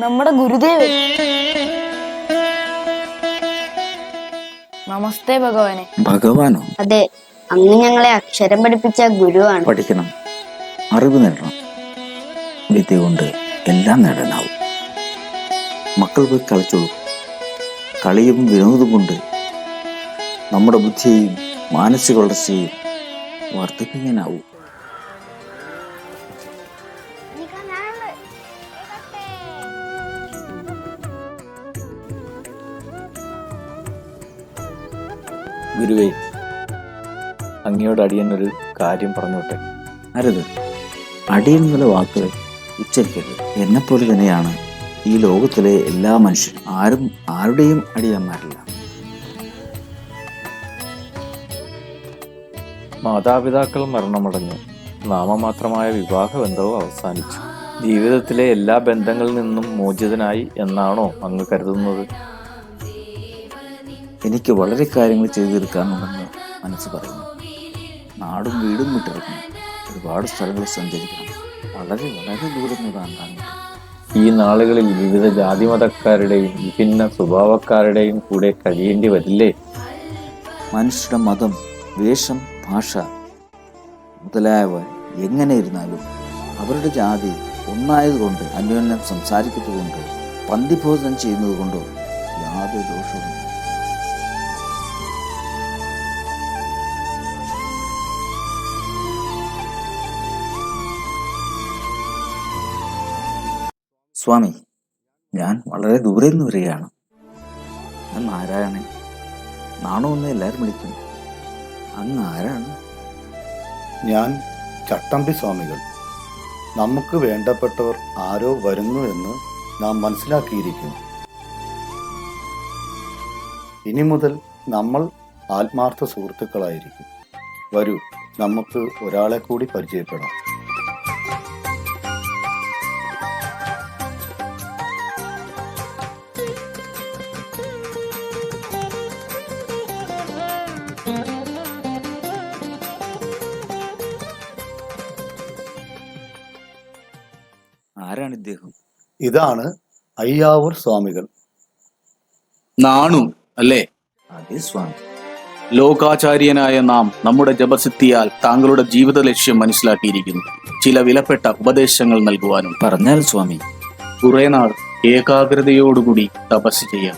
നമ്മുടെ ഗുരുദേവൻ. നമസ്തേ ഭഗവാനെ. ഭഗവാനോ? അതെ അന്ന് ഞങ്ങളെ അക്ഷരം പഠിപ്പിച്ച ഗുരുവാണ്. പഠിക്കണം. അറിവ് നേടണം. വിദ്യ കൊണ്ട് എല്ലാം നേടാനാവും. മക്കൾ പോയി കളിച്ചോളൂ. കളിയും വിനോദം കൊണ്ട് നമ്മുടെ ബുദ്ധിയെയും മാനസിക വളർച്ചയെയും വർദ്ധിപ്പിക്കാനാവും. ഗുരുവേ അങ്ങയോട് അടിയൻ ഒരു കാര്യം പറഞ്ഞോട്ടെ? അരുത്. അടിയൻ എന്നുള്ള വാക്ക് ഉച്ചരിക്കരുത്. എന്നെപ്പോലെ തന്നെയാണ് ഈ ലോകത്തിലെ എല്ലാ മനുഷ്യരും. ആരും ആരുടെയും അടിയന്മാരില്ല. മാതാപിതാക്കൾ മരണമടഞ്ഞു. നാമമാത്രമായ വിവാഹ ബന്ധവും അവസാനിച്ചു. ജീവിതത്തിലെ എല്ലാ ബന്ധങ്ങളിൽ നിന്നും മോചിതനായി എന്നാണോ അങ്ങ് കരുതുന്നത്? എനിക്ക് വളരെ കാര്യങ്ങൾ ചെയ്തു തീർക്കാനുണ്ടെന്ന് മനസ്സ് പറയുന്നു. നാടും വീടും വിട്ടിറങ്ങണം ഒരുപാട് സ്ഥലങ്ങൾ സഞ്ചരിക്കണം. വളരെ വളരെ ദൂരം താണ്ടാൻ ഈ നാളുകളിൽ വിവിധ ജാതിമതക്കാരുടെയും വിഭിന്ന സ്വഭാവക്കാരുടെയും കൂടെ കഴിയേണ്ടി വരില്ലേ? മനുഷ്യരുടെ മതം വേഷം ഭാഷ മുതലായവ എങ്ങനെ ഇരുന്നാലും അവരുടെ ജാതി ഒന്നായതുകൊണ്ട് അന്യോന്യം സംസാരിക്കുന്നതുകൊണ്ടോ പന്തിഭോജനം ചെയ്യുന്നത് കൊണ്ടോ യാതൊരു ദോഷവും സ്വാമി ഞാൻ വളരെ ദൂരെ നിന്ന് വരികയാണ്. ഞാൻ നാരായണൻ നാണോ എന്ന് എല്ലാവരും വിളിക്കും. അങ്ങ് ആരാണ്? ഞാൻ ചട്ടമ്പി സ്വാമികൾ. നമുക്ക് വേണ്ടപ്പെട്ടവർ ആരോ വരുന്നു എന്ന് നാം മനസ്സിലാക്കിയിരിക്കുന്നു. ഇനി മുതൽ നമ്മൾ ആത്മാർത്ഥ സുഹൃത്തുക്കളായിരിക്കും. വരൂ നമുക്ക് ഒരാളെ കൂടി പരിചയപ്പെടാം. ആരാണ് ഇദ്ദേഹം? ഇതാണ് അയ്യാവൂർ സ്വാമികൾ. നാണു അല്ലേ? അതെ സ്വാമി. ലോകാചാര്യനായ നാം നമ്മുടെ ജപസിദ്ധിയാൽ താങ്കളുടെ ജീവിത ലക്ഷ്യം മനസ്സിലാക്കിയിരിക്കുന്നു. ചില വിലപ്പെട്ട ഉപദേശങ്ങൾ നൽകുവാനും പറഞ്ഞാൽ സ്വാമി. കുറെ നാൾ ഏകാഗ്രതയോടുകൂടി തപസ് ചെയ്യാം.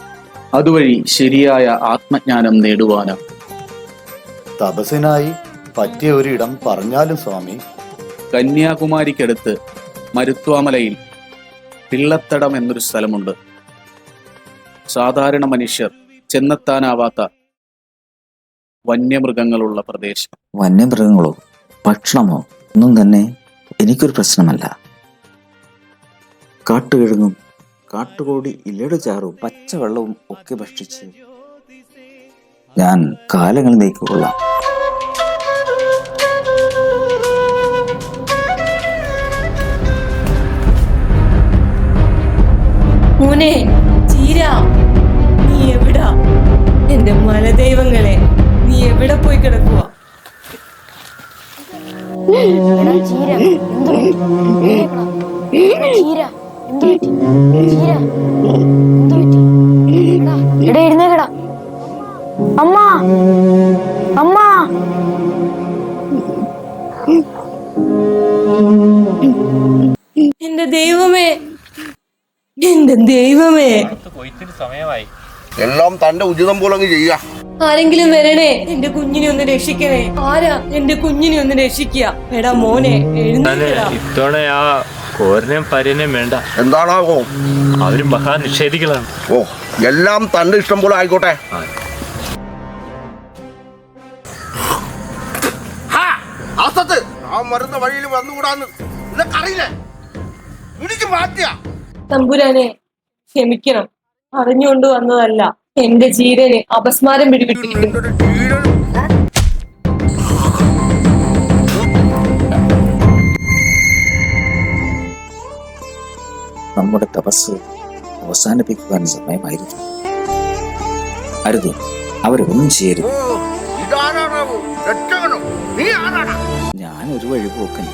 അതുവഴി ശരിയായ ആത്മജ്ഞാനം നേടുവാനും തപസ്സിനായി പറ്റിയ ഒരിടം ഇടം പറഞ്ഞാലും സ്വാമി. കന്യാകുമാരിക്കടുത്ത് മരുത്വാമലയിൽ പിള്ളത്തടം എന്നൊരു സ്ഥലമുണ്ട്. സാധാരണ മനുഷ്യർ ചെന്നെത്താനാവാത്ത വന്യമൃഗങ്ങളുള്ള പ്രദേശം. വന്യമൃഗങ്ങളോ ഭക്ഷണമോ ഒന്നും തന്നെ എനിക്കൊരു പ്രശ്നമല്ല. കാട്ടുകിഴങ്ങും കാട്ടുകോടി ഇലയുടെ ചാറും പച്ചവെള്ളവും ഒക്കെ ഭക്ഷിച്ച് ഞാൻ കാലങ്ങൾ നീക്കിക്കൊള്ളാം മോനെ ചീര. നീ എവിടാ? എന്റെ മലദൈവങ്ങളെ നീ എവിടെ പോയി കിടക്കുക അമ്മ. അമ്മ. എന്റെ ദൈവമേ എന്റെ ദൈവമേ. സമയമായി. എല്ലാം തന്റെ ഉചിതം പോലെ അങ്ങ് ചെയ്യാ ആരെങ്കിലും വരണേ എന്റെ കുഞ്ഞിനെ ഒന്ന് രക്ഷിക്കണേ. ആരാ എന്റെ കുഞ്ഞിനെ ഒന്ന് രക്ഷിക്കുക? എടാ മോനെ ഇത്തവണ ആ കോരനെയും പര്യനെയും വേണ്ട. എന്താണാവോ? അവർ മഹാ നിഷേധികളാണ്. ഓ എല്ലാം തന്റെ ഇഷ്ടം പോലെ ആയിക്കോട്ടെ. ആ മരുന്ന് വഴിയിൽ വന്നുകൂടാന്ന് നിനക്കറിയില്ലേ? ഇടിച്ചു മാറ്റിയ. തമ്പുരാനെ ക്ഷമിക്കണം. അറിഞ്ഞുകൊണ്ട് വന്നതല്ല. എന്റെ ജീരന് അപസ്മാരം പിടിപെട്ടിരിക്കുന്നു. നമ്മുടെ തപസ് അവസാനിപ്പിക്കുവാൻ സമയമായിരുന്നു അരുത്. അവരൊന്നും ചെയ്യരുത്. ഞാൻ ഒരു വഴി പോക്കൻ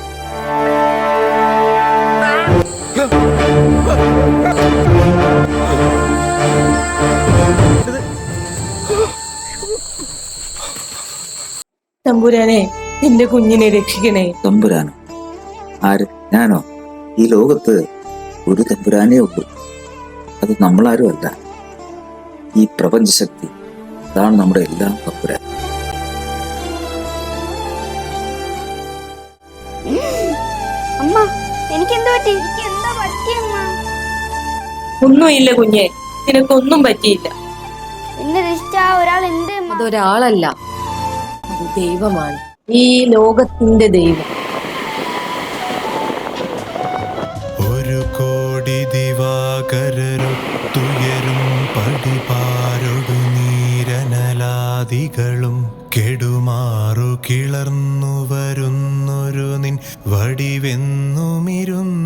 തമ്പുരാനെ എന്റെ കുഞ്ഞിനെ രക്ഷിക്കണേ. തമ്പുരാനോ? ആര്? ഞാനോ? ഈ ലോകത്ത് ഒരു തമ്പുരാനേ ഉള്ളൂ. അത് നമ്മളാരും അല്ല. ഈ പ്രപഞ്ചശക്തി അതാണ് നമ്മുടെ എല്ലാം തമ്പുരാൻ. എനിക്ക് എന്താ പറ്റി? എനിക്ക് എന്താ പറ്റിയമ്മ ഒന്നുമില്ല കുഞ്ഞെ. നിനക്കൊന്നും പറ്റിയില്ല. എന്നെ രക്ഷിച്ച ആ ഒരാൾ എന്ത് അമ്മ? അതൊരാളല്ല. അത് ദൈവമാണ്. ഈ ലോകത്തിന്റെ ദൈവം. ഒരു കോടി ദിവാകരൊത്തുയരും പടിപാരൊടു നീരനലാദികളും കെടുമാറു കിളർന്നു വരുന്നൊരു നിൻ വടിവെന്നുമിരുന്നു.